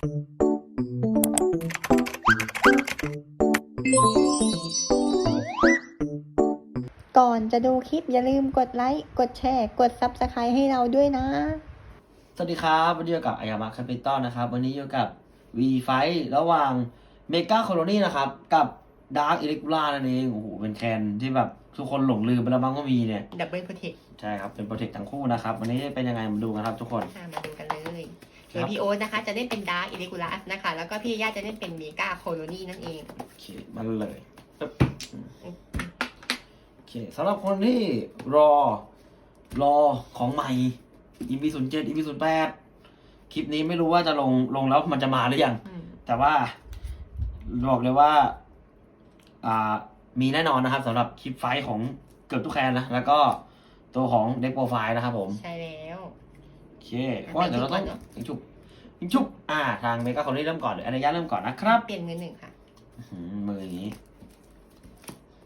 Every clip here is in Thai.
ก่อนจะดูคลิปอย่าลืมกดไลค์ กดแชร์ กด Subscribe ให้เราด้วยนะ สวัสดีครับวันนี้อยู่กับอายามะแคปิตอลนะครับ วันนี้อยู่กับ V ไฟระหว่างเมกาโคโลนีนะครับ กับดาร์ i อิเล็ก l ล่านั่นเองโอ้โหเป็นแคนที่แบบทุกคนหลงลืมไปแล้วบ้างก็มีเนี่ยดับเบิลโปรเทคใช่ครับ เป็นโปรเทคทั้งคู่นะครับ วันนี้เป็นยังไงมาดูกันครับทุกคนมาดูกันเลย เดี๋ยวพี่โอ๊ตนะคะ จะเล่นเป็นดาร์ i อิเ g กูลัสนะคะ แล้วก็พี่ย่าจะเล่นเป็นเมกาโคโลนีนั่นเอง โอเคมาเลยปึ๊บอืมโอเคสำหรับคนที่รอรอของใหม่ EP ศูนย์เจ็ด EP ศูนย์แปดคลิปนี้ไม่รู้ว่าจะลงลงแล้วมันจะมาหรือยังอืมแต่ว่าบอกเลยว่า อ่า มีแน่นอนนะครับสำหรับคลิปไฟท์ของเกือบทุกแคนนะ แล้วก็ตัวของเด็กโปรไฟล์นะครับผม ใช่แล้วโอ เคเพราะว่าเดี๋ยวเราต้องยิงชุบยิงชุบอ่าทางเมกาคนนี้เริ่มก่อนหรืออนุญาตเริ่มก่อนนะครับเปลี่ยนมือหนึ่งค่ะ อื้อหือมืออย่างนี้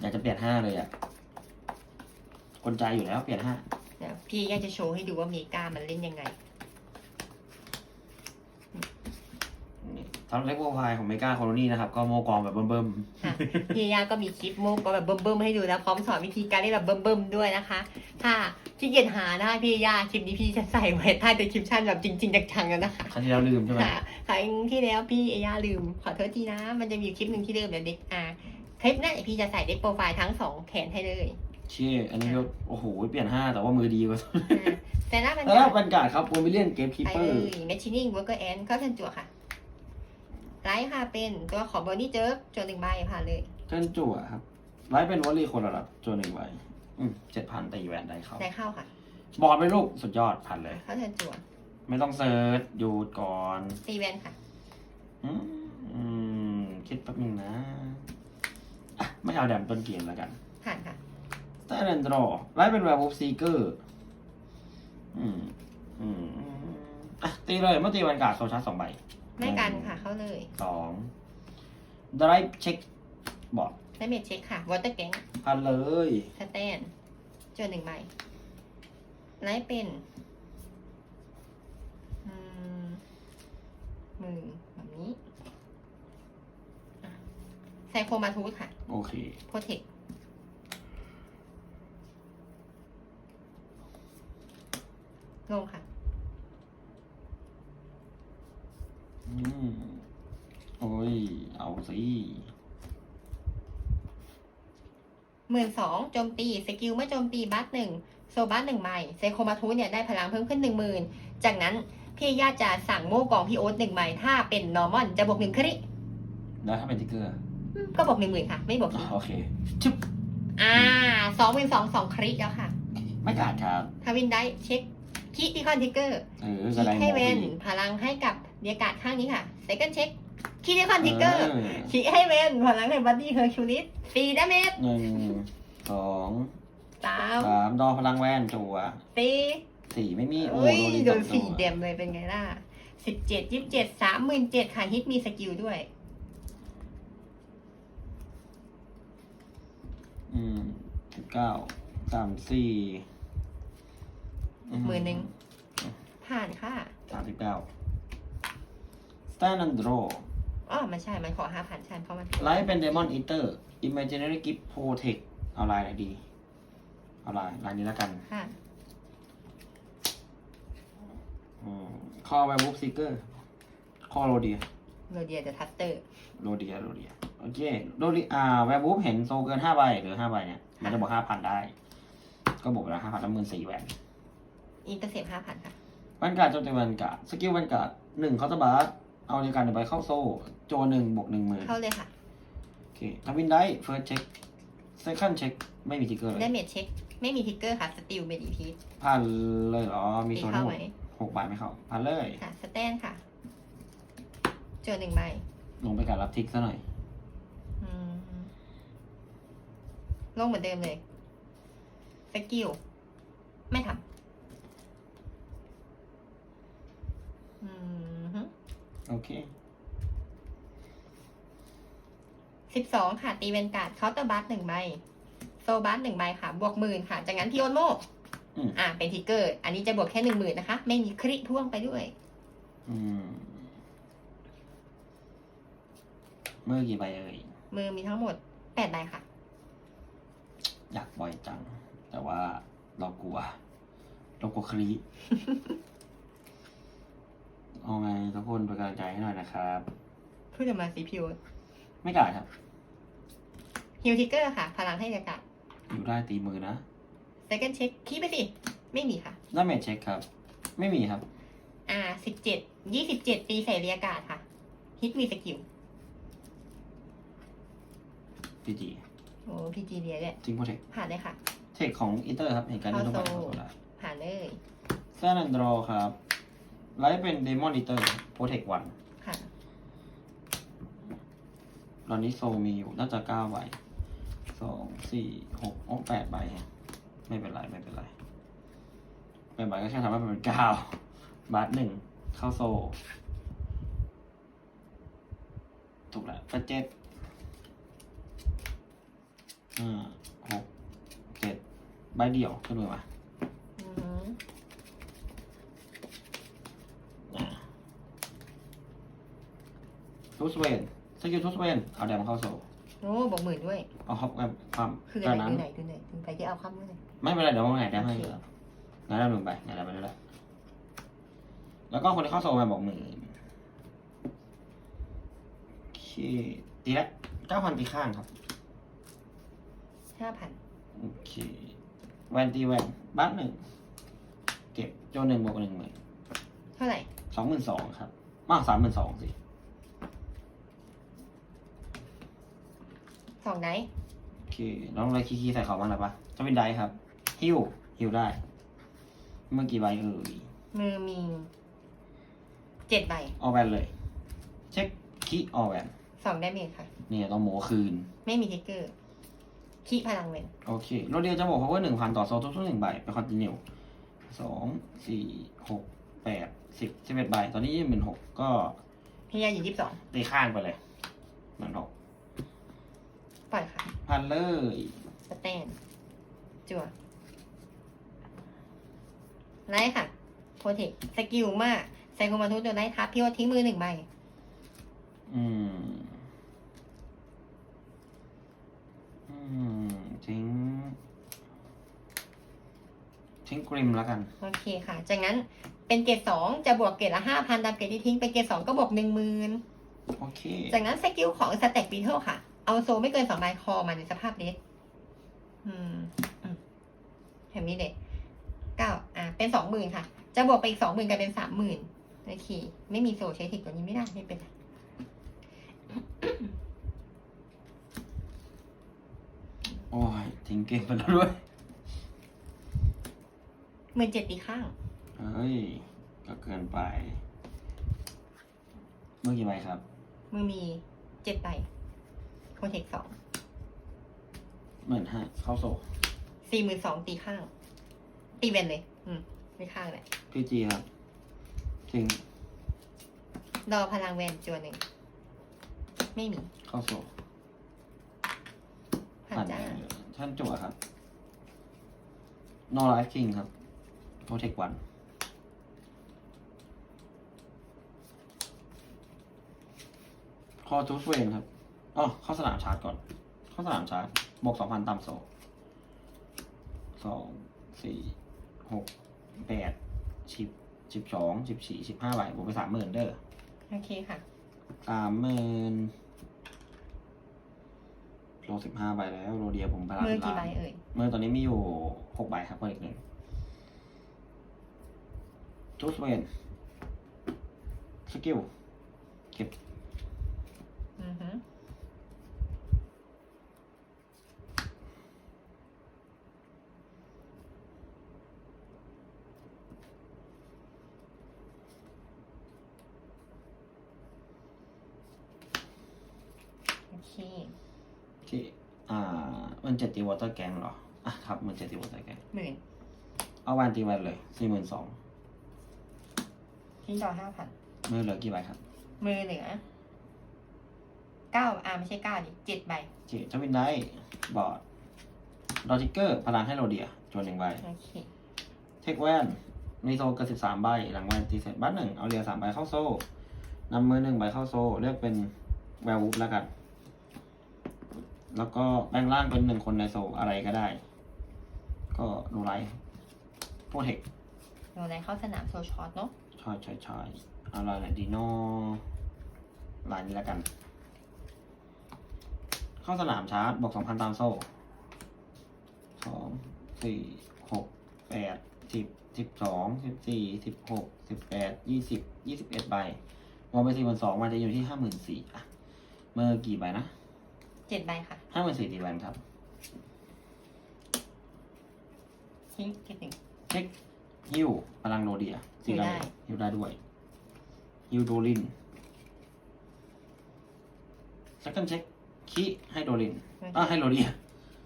อยากจะเปลี่ยนห้าเลยอะคนใจอยู่แล้วเปลี่ยนห้า เดี๋ยวพี่ย่าจะโชว์ให้ดูว่าเมกามันเล่นยังไง นี่สำหรับเด็กโปรไฟล์ของเมกาโคโลนีนะครับ ก็โมกองแบบเบิ่มค่ะพี่ย่าก็มีคลิปโมกก็แบบเบิ่มๆให้ดูแล้วพร้อมสอนวิธีการเล่นแบบเบิ่มๆด้วยนะคะถ้าขี้เกียจหานะคะพี่ย่าคลิปนี้พี่จะใส่ไว้ใต้ในคลิปชั่นแบบจริงๆจังๆแล้วนะคะๆครั้งที่แล้วลืมใช่ไหมค่ะครั้งที่แล้วพี่เอย่าลืมขอโทษทีนะ มันจะมีคลิปหนึ่งที่ลืมเดี๋ยวเด็กอ่าคลิปนั้นพี่จะใส่เด็กโปรไฟล์ทั้งสองแขนให้เลยเชี่ยอันนี้ก็โอ้โหเปลี่ยนห้าแต่ว่ามือดีกว่าอ่าแต่หน้ามันแล้วก็บรรยากาศครับโอมิเลียนเกมคีไปเปอเลร์ยแมชชีนิ่งเวิร์กเกอร์แอนเข้าทันจั่วค่ะ ไลท์ค่ะเป็นตัวของบอนี่เจิร์กจนหนึ่งใบผ่านเลยเทิร์นจั่วครับไลฟ์เป็นวอลลีคนละรับจนหนึ่งใบอืมเจ็ดพันตีแหวนได้เขาได้เข้าค่ะ บอร์ดไปลูกสุดยอดพันเลย เข้าทันจั่วไม่ต้องเซิร์ชหยุดก่อนตีแวนค่ะอืมอืมคิดแป๊บนึงนะอะไม่เอาแดมต้นเกมแล้วกันผ่านค่ะแต่เรนดรอไลฟ์เป็นแวร์วูฟซีเกอร์อืมอืมอืมอะตีเลยเมื่อตีวันการ์ดโซชาร์จสองใบ ไม่กันค่ะ เข้าเลย สองดรายเช็คบอร์ดได้เมจเช็คค่ะวอเตอร์แกงพันเลยสแตนจนหนึ่งใบไลท์เป็นอืมมือแบบนี้อะไซโคมาทูธค่ะ โอเคโปรเทคลงค่ะ อืม โอ้ย เอาสิหมื่นสองโจมตี สกิลเมื่อโจมตีบัสหนึ่งโซบัสหนึ่งใบไซโคมาทูธเนี่ยได้พลังเพิ่มขึ้นหนึ่งหมื่นจากนั้นพี่ญาติจะสั่งโม่กองพี่โอ๊ตหนึ่งใบถ้าเป็นนอร์มอนจะบวกหนึ่งคริแล้วถ้าเป็นติ๊กเกอร์อืมก็บวกหนึ่งหมื่นค่ะ ไม่บวกอ๋ทีอโอเคชุบอ่าสองหมื่นสองสองคริแล้วค่ะ ไม่กาดครับทวินได้เช็คคีที่คอนทิกเกอร์เออคีแสดงให้เวนหมดพลังให้กับเดียกาศข้างนี้ค่ะเซคันเช็ค คีที่คอนทิกเกอร์เออคีให้เวนพลังให้บัดดี้เฮอร์คิวลิสสี่ดาเมจหนึ่งสองสามสามดอพลังแวนจัวสี่สี่ไม่มีโอ้อุ้ยโดนโดสอนงสี่ตัวเดมเลยเป็นไงล่ะสิบเจ็ดยี่สิบเจ็ดสามหมื่นเจ็ดค่ะฮิตมีสกิลด้วย อืมสิบเก้าสามสี่หมื่นหนึ่งผ่านค่ะสามสิบเก้าสแตนด์โดร อ๋อมันใช่ มันขอห้าพันใช่เพราะมันไลฟ์เป็นเดมอนอีเตอร์อิมเมจิเนอรี่กิฟต์โปรเทคเอาลายไหนดี เอาลายลายนี้แล้วกันค่ะอืมคอแวร์บุ๊กซิกเกอร์ คอโรเดีย โรเดียเดอะทัสเตอร์ โรเดีย โรเดีย โอเค โรเดียอ่าแวร์บุ๊กเห็นโซเกินห้าใบหรือห้าใบเนี่ย มันจะบอกห้าพันได้ ก็บอกไปแล้วห้าพันละหมื่นสี่แหวนอินเตอร์เซปห้าพันค่ะวันการ์ดโจมตีวันการ์ดสกิลวันการ์ดหนึ่งเคาน์เตอร์บาร์ เอาในการหนึ่งใบเข้าโซ่ โจหนึ่งบวกหนึ่งหมื่นเข้าเลยค่ะ โอเคทวินได้เฟิร์สเช็คเซคันด์เช็คไม่มีทิกเกอร์เลได้ยเมจเช็ค ไม่มีทิกเกอร์ค่ะ สติลเมดีพีทผ่านเลยเหรอ มีตีโซนเข้าทั้งหไหมมดหกใบไม่เข้าผ่านเลย ค่ะ สแตนค่ะโจหนึ่งใบลงไปการรับทิกซะหน่อย อืมลงเหมือนเดิมเลย สกิล ไม่ทำอืมฮึ โอเคสิบสองค่ะตีเวนการ์ดเคาน์เตอร์บัสหนึ่งใบโซบัสหนึ่งใบค่ะ บวกหมื่นค่ะ จากนั้นพี่โอนโมอืม อ่า เป็นทิกเกอร์ อันนี้จะบวกแค่หนึ่งหมื่นนะคะ ไม่มีคริท่วงไปด้วย อืมเมื่อกี่ใบเอ่ยมือมีทั้งหมดแปดใบค่ะ อยากบ่อยจัง แต่ว่าเรากลัว เรากลัวคลี เอาไงทุกคนเป็นกำลังใจให้หน่อยนะครับพูดออกมาสีพิวไม่กล้าครับฮิวทิกเกอร์ค่ะ พลังให้อากาศอยู่ได้ตีมือนะ second check คีย์ไปสิ ไม่มีค่ะดาเมจเช็คครับ ไม่มีครับ อ่าสิบเจ็ดยี่สิบเจ็ดตีใส่เรียกาศค่ะ ฮิตมีสกิลพีจีโอ้พีจีเรียเนี่ยทิ้งโปรเทคผ่านเลยค่ะ เทคของอีเตอร์ครับ เห็นการที่ต้องไปเข้าเข้าโซ่โซได้ผ่านเลย แซนแอนดรอครับ ไลท์เป็นเดมอนอีเตอร์โปรเทควันค่ะ ตอนนี้โซมีอยู่น่าจะเก้าใบสองสี่หกอ๋อแปดใบฮะไม่เป็นไรไม่เป็นไรแปดใบก็แค่ทำให้มันเป็นเก้าบาทหนึ่งเข้าโซ ถูกแล้วแปดเจ็ดห้าหกเจ็ดใบเดียวขึ้นมือมา อือหือ อ่า ทูสเวนสกิลทูสเวนเอาแดมเข้าโซโอ้บอกหมื่นด้วย เอาฮอกแบบความคือจาอะกไรนั้นดูไหนดูไหนดูไปที่เอาคำด้วยไม่เป็นไรเดี๋ยวว่าไงแดมให้อยู่แล้วงั้นเราหนึ่งไปงั้นเราไปด้วยละแล้วก็คนที่เข้าโซมาบอกหมื่นโอเคตีละเก้าพันตีข้างครับห้าพันโอเคแวนตีแวนบัตหนึ่งเก็บโจนหนึ่งบวกหนึ่งหมื่นเท่าไหร่สองหมื่นสองครับมากสามหมื่นสองสิ สองไหน โอเคน้องอะไรคีย์ๆใส่เขาบ้างหรือปะจะเป็นไดครับ ฮิวฮิวได้ เมื่อกี่ใบเอ่ยมือมีเจ็ดใบออกแวนเลย เช็คคีย์ออกแวนสองได้เมจค่ะ เนี่ยต้องโหมคืน ไม่มีทิกเกอร์คีพลังเวนโอเคโรเดียจะบอกเขาว่าหนึ่งพันต่อโซลทุกๆหนึ่งใบเป็นคอนติเนียสองสี่หกแปดสิบสิบเอ็ดใบตอนนี้ยี่หมื่นหกก็พี่ยาอยู่ยี่สิบสองตีข้างไปเลยหมื่นหก ปล่อยค่ะพันเลยสแตนจั่วไลท์ค่ะโปรเทคสกิลมากไซโคมาทุตัวไลท์ทับพี่ว่าทิ้งมือหนึ่งใบอืม อืมทิ้งทิ้งกริมแล้วกัน โอเคค่ะ จากนั้นเป็นเกรดสองจะบวกเกรดละห้าพันตามเกรดที่ทิ้งเป็นเกรดสองก็บวกหนึ่งหมื่นโอเค จากนั้นสกิลของสแต็กบีเทิลค่ะ เอาโซไม่เกินสองใบคอมาในสภาพเดสอืมอืมแถมนี้เด็กเก้าอ่า เป็นสองหมื่นค่ะ จะบวกไปอีกสองหมื่นกลายเป็นสามหมื่นโอเคไม่มีโซใช้ถิกตัวนี้ไม่ได้ไม่เป็นไรโอ้ยทิ้งเก่งไปแล้วด้วยหมื่นเจ็ดตีข้างเฮ้ย ก็เกินไป เมื่อกี่ใบครับ มือมีเจ็ดใบ โปรเทคสองหมื่นห้าเข้าโซ่สี่หมื่นสองตีข้าง ตีเวนเลย อืมไม่ข้างเลยพีจีครับทิ้งรอพลังแวนจวนหนึ่ง ไม่มีเข้าโซ่ผ่านผ่านจ้าท่านจั่วครับนอไลฟ์คิงครับโปรเทควันคอจูสเวนครับ อ๋อเข้าสนามชาร์จก่อน เข้าสนามชาร์จบวกสองพันตามโซสองสี่หกแปดสิบสิบสองสิบสี่สิบห้าใบบวกไปสามหมื่นเด้อโอเคค่ะ สามหมื่นโลสิบห้าใบแล้วโรเดียผมพลังมือกี่ใบล้านเอ่ยเมื่อตอนนี้มีอยู่หกใบครับเพิ่มอีกหนึ่งจูสเวนสกิลเก็บอือฮึ โอเคที่อ่ามันเจ็ดตีวอเตอร์แกงเหรออะครับมันเจ็ดตีวอเตอร์แกงหมื่นเอาวันตีวันเลยสี่หมื่นสองทิ้งดอกห้าพันมือเหลือกี่ใบครับมือเหลือเก้าอ่าไม่ใช่เก้าดิเจ็ดใบเจทวินได้บอร์ดดอทิกเกอร์พลังให้โรเดียจวนหนึ่งใบโอเคเทคแวนมีโซเกินสิบสามใบ หลังแวนตีเสร็จบัตหนึ่งเอาเรียสามใบเข้าโซ่นำมือหนึ่งใบเข้าโซ่เลือกเป็นแวร์วูฟแล้วกัน แล้วก็แปลงร่างเป็นหนึ่งคนในโซลอะไรก็ได้ ก็โนไลท์โปรเทคโดนอะไรเข้าสนามโซชอตเนาะชอยชอยชอยเอาลายไหนดีโนลายนี้แล้วกัน เข้าสนามชาร์จบอกสองพันตามโซ่สองสี่หกแปดสิบสิบสองสิบสี่สิบหกสิบแปดยี่สิบยี่สิบเอ็ดใบวอลไปสี่พันสองมันจะอยู่ที่ห้าหมื่นสี่อะเมื่อกี่ใบนะ เจ็ดใบค่ะห้าหมื่นสี่ตีแวนครับ ทิ้งเจ็ดหนึ่ง เช็คฮิวพลังโนเดียฮิวได้ ฮิวได้ด้วย ฮิวโดลินสักกันเช็คคีให้โดลินอ่าให้โรเดีย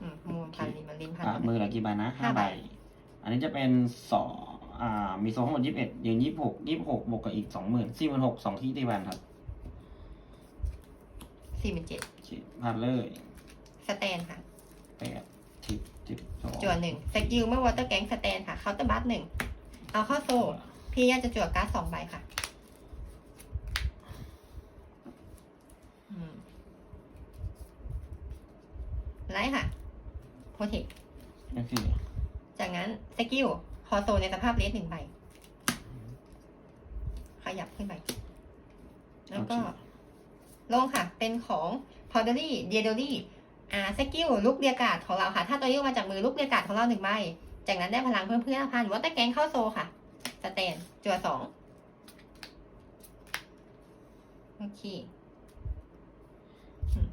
อืมมูลพันลินมาลินพัน อะมือเหลือกี่ใบนะห้าห้าใบ ใบ อันนี้จะเป็นสองอ่า มีโซนทั้งหมดยี่สิบเอ็ดยืนยี่สิบหกยี่สิบหกบวกกับอีกสองหมื่นสี่หมื่นหกสองที่ตีแวนครับ สี่เป็นเจ็ดโอ เคพลาดเลยสแตนค่ะแปดสิบสิบสองจวดหนึ่งสกิลเมื่อวอเตอร์แก๊งสแตนค่ะเคาน์เตอร์บัสหนึ่งเอาเข้าโซ่พี่ย่าจะจวดการ์ดสองใบค่ะอืมไลท์ค่ะโปรเทคโอเคจากนั้นสกิลคอโซในสภาพเลสหนึ่งใบ ขยับขึ้นไป แล้วก็ลงค่ะ เป็นของ พาวเดอรี่เดียโดรี่อ่าสกิลลูกเรียกาดของเราค่ะ ถ้าตัวยื่มาจากมือลูกเรียกาดของเราหนึ่งใบ จากนั้นได้พลังเพิ่มเพื่อนพันวอเตอร์แกงเข้าโซค่ะสแตนจัวสองโอเคอืม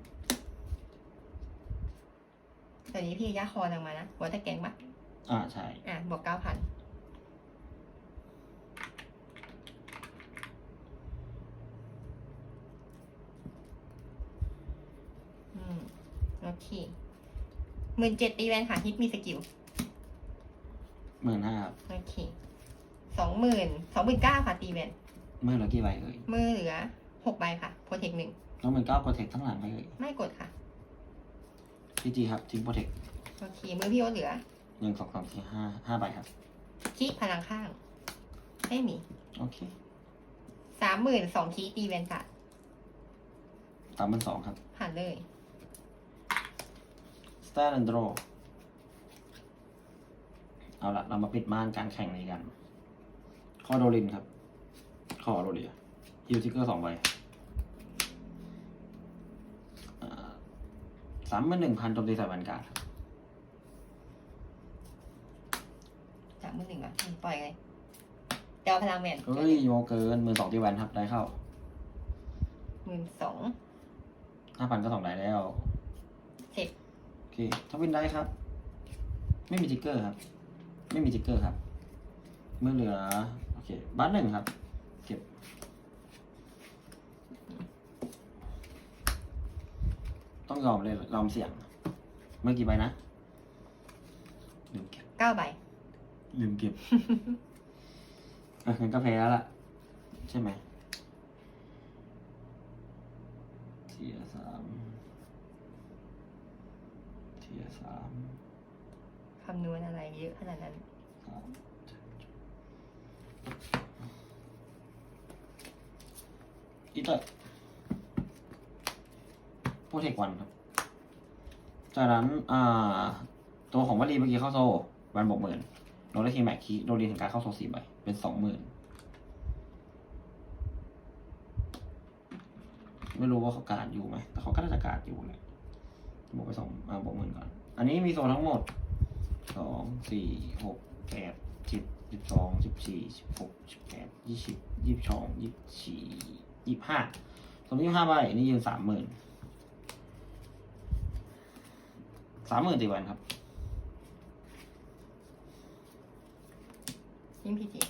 ตอนนี้พี่ย่าคอนังมานะวอเตอร์แกงปะอ่าใช่ อะบวกเก้าพันอืม โอ เคหมื่นเจ็ดตีแวนค่ะฮิตมีสกิลหมื่นห้าครับโอเคสองหมื่นสองหมื่นเก้าค่ะตีแวนมือเหลือกี่ใบเอ่ยมือเหลือหกใบค่ะโปรเทคหนึ่งน้องหมื่นเก้าโปรเทคทั้งหลังไปเอ่ยไม่กดค่ะพีจีครับทิ้งโปรเทคโอเคมือพี่โอตเหลือหนึ่งสองสามสี่ห้าห้าใบครับคีพลังข้าง ไม่มีโอเคสามหมื่นสองคีตีแวนค่ะสามพันสองครับผ่านเลย สแตนด์ดรอเอาละเรามาปิดม่านการแข่งนี้กัน ข้อโดรินครับ ข้อโรเดียฮิวทิกเกอร์สองใบสามหมื่นหนึ่งพันโจมตีใส่แวนการ์ดครับจากมือหนึ่งอะอืมปล่อยเลยเดี๋ยวเอาพลังแวนเฮ้ยโมเกินหมื่นสองตีแวนครับได้เข้าหมื่นสองห้าพันก็สองได้แล้วสิบโอเคทวินได้ครับ ไม่มีทิกเกอร์ครับ ไม่มีทิกเกอร์ครับ เมื่อเหลือ โอเคบัตหนึ่งครับ เก็บ ต้องยอมเลยยอมเสี่ยง เมื่อกี่ใบนะลืมเก็บเก้าใบ ลืมเก็บอะงั้นก็แพ้แล้วล่ะ ใช่ไหมเทียร์สาม เทียร์สามคำนวณอะไรเยอะขนาดนั้น สามอีเตอร์โปรเทควันครับ จากนั้นอ่าตัวของวัลีเมื่อกี้เข้าโซวันบวกหมื่นโดนได้ทีแม็กคีโดนดีถึงการเข้าโซสี่ใบเป็นสองหมื่นไม่รู้ว่าเขาการดอยู่ไหมแต่เขาก็น่าจะการดอยู่แหละ บวกไปสองอ่าบวกหมื่นก่อน อันนี้มีโซนทั้งหมดสองสี่หกแปดสิบสิบสองสิบสี่สิบหกสิบแปดยี่สิบยี่สิบสองยี่สิบสี่ยี่สิบห้าสมมติยี่สิบห้าใบอันนี้ยืนสามหมื่นสามหมื่นตีวันครับยิ่งพีจี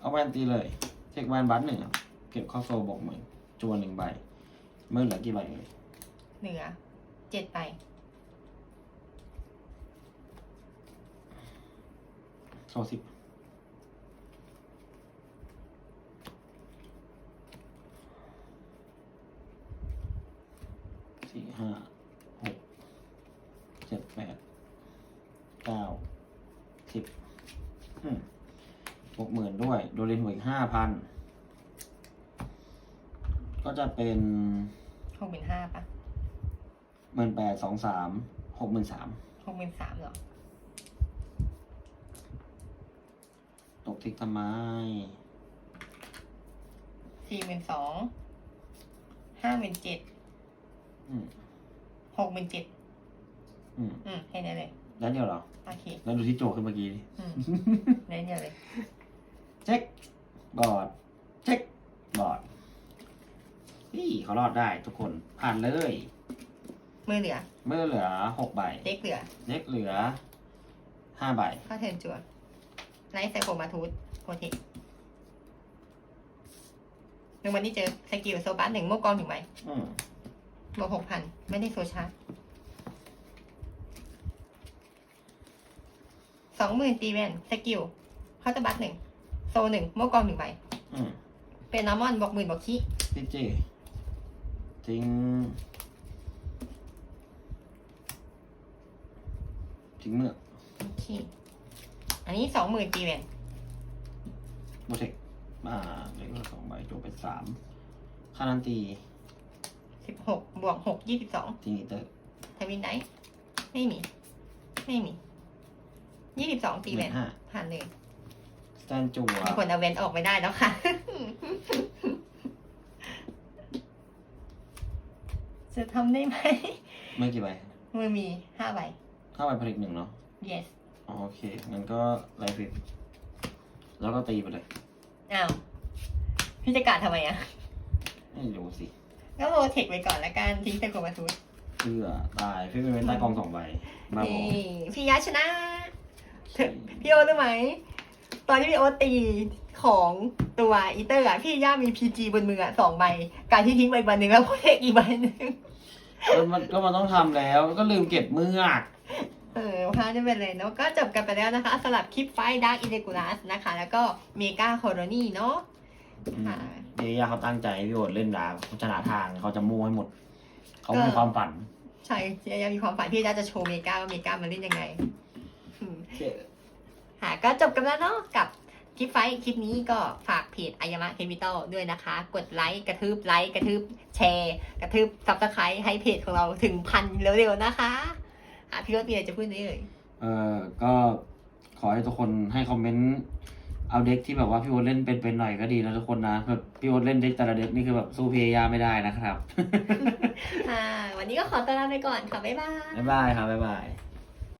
เอาแวนตีเลยเช็คแวนบัตหนึ่งครับเก็บเข้าโซบอกหมื่นจวนหนึ่งใบเมื่อเหลือกี่ใบเลยเหลือ เจ็ดใบโซสิบสี่ห้าหกเจ็ดแปดเก้าสิบอืมหกหมื่นด้วย โดเรนหัวอีกห้าพันก็จะเป็นหกหมื่นห้าปะ หมื่นแปดสองสามหกหมื่นสามหกหมื่นสามหรอตกทิกทำไมสี่หมื่นสองห้าหมื่นเจ็ดอืมหกหมื่นเจ็ดอืมอืมให้ได้เลยแล้วเดียวเหรอโอเคแล้วดูที่โจขึ้นเมื่อกี้ดิอืมได้เดียวเลยเช็คบอร์ดเช็คบอร์ดนี่เขารอดได้ทุกคนผ่านเลย มือเหลือ เมื่อเหลือหกใบ เด็กเหลือเน็กเหลือห้าใบ เข้าเทิร์นจัวไลท์ไซโคมาทูธโปรเทคหนึ่งวันนี้เจอสกิลโซบัสหนึ่งโมกองหนึ่งใบอืมบวกหกพันไม่ได้โซชาร์จสองหมื่นตีแวนสกิลเข้าจะบัสหนึ่งโซหนึ่งโมกองหนึ่งใบ อืมเป็นนอร์มอนบอกหมื่นบอกขี้พี่เจทิ้ง ทิ้งเมือกขี้อันนี้สองหมื่นตีแวนโบเทคมาเลขสองใบจบไปสามค่านันตีสิบหกบวกหกยี่สิบสองทิ้งอีเตอร์ทวินได้ไม่มี ไม่มียี่สิบสองตีหแวมื่นนห้าผ่านเลยสแตนจัวมีคนเอาเวนออกไม่ได้แล้วค่ะ จะทำได้ไหมไม่กี่ใบมือมีห้าใบ ห้าใบผลิตหนึ่งเนาะ yes อ๋อโอเค งั้นก็ไลฟ์ฟิตแล้วก็ตีไปเลย อ้าว พี่จะการทำไมอะ ไม่รู้สิก็โรเทคไปก่อนละกันทิ้งแต่โคมาทูดเพื่อตายฟิตเป็นใต้กองสองใบบ้าบอนี่พี่ยาชนะ พี่โอรู้ไหม ตอนที่พี่โอตีของตัวอีเตอร์อะพี่ย่ามีพีจีบนมืออะสองใบ การที่ทิ้งไปใบหนึ่งแล้วโพเทคอีกใบหนึ่งก็มันก็มันต้องทำแล้ว ก็ลืมเก็บเมือก เออพลาดไม่เป็นเลยเนาะก็จบกันไปแล้วนะคะสำหรับคลิปไฟดาร์กอินเดกูลัสนะคะ แล้วก็เมกาโคโรนีเนาะอืมค่ะ เดียเขาตั้งใจให้พี่โอดเล่นดาบเขาชนะทางเขาจะมั่วให้หมด เขาก็มีความฝัน ใช่เจียมีความฝันที่จะโชว์เมกาว่าเมกามันเล่นยังไงอืมค่ะก็จบกันแล้วเนาะกับคลิปไฟท์คลิปนี้ก็ฝากเพจอายามะเคมิตอลด้วยนะคะ กดไลค์กระทืบไลค์กระทืบแชร์ กระทืบซับสไครต์ให้เพจของเราถึงพันเร็วๆนะคะ อะพี่รถมีอะไรจะพูดไหมเอ่ยเออก็ขอให้ทุกคนให้คอมเมนต์เอาเด็กที่แบบว่าพี่โอตเล่นเป็นๆหน่อยก็ดีนะทุกคนนะแบบพี่โอตเล่นเด็กแต่ละเด็กนี่คือแบบสู้พียาไม่ได้นะครับค่ะวันนี้ก็ขอตัวลาไปก่อนค่ะ บ๊ายบาย บ๊ายบายครับบ๊ายบาย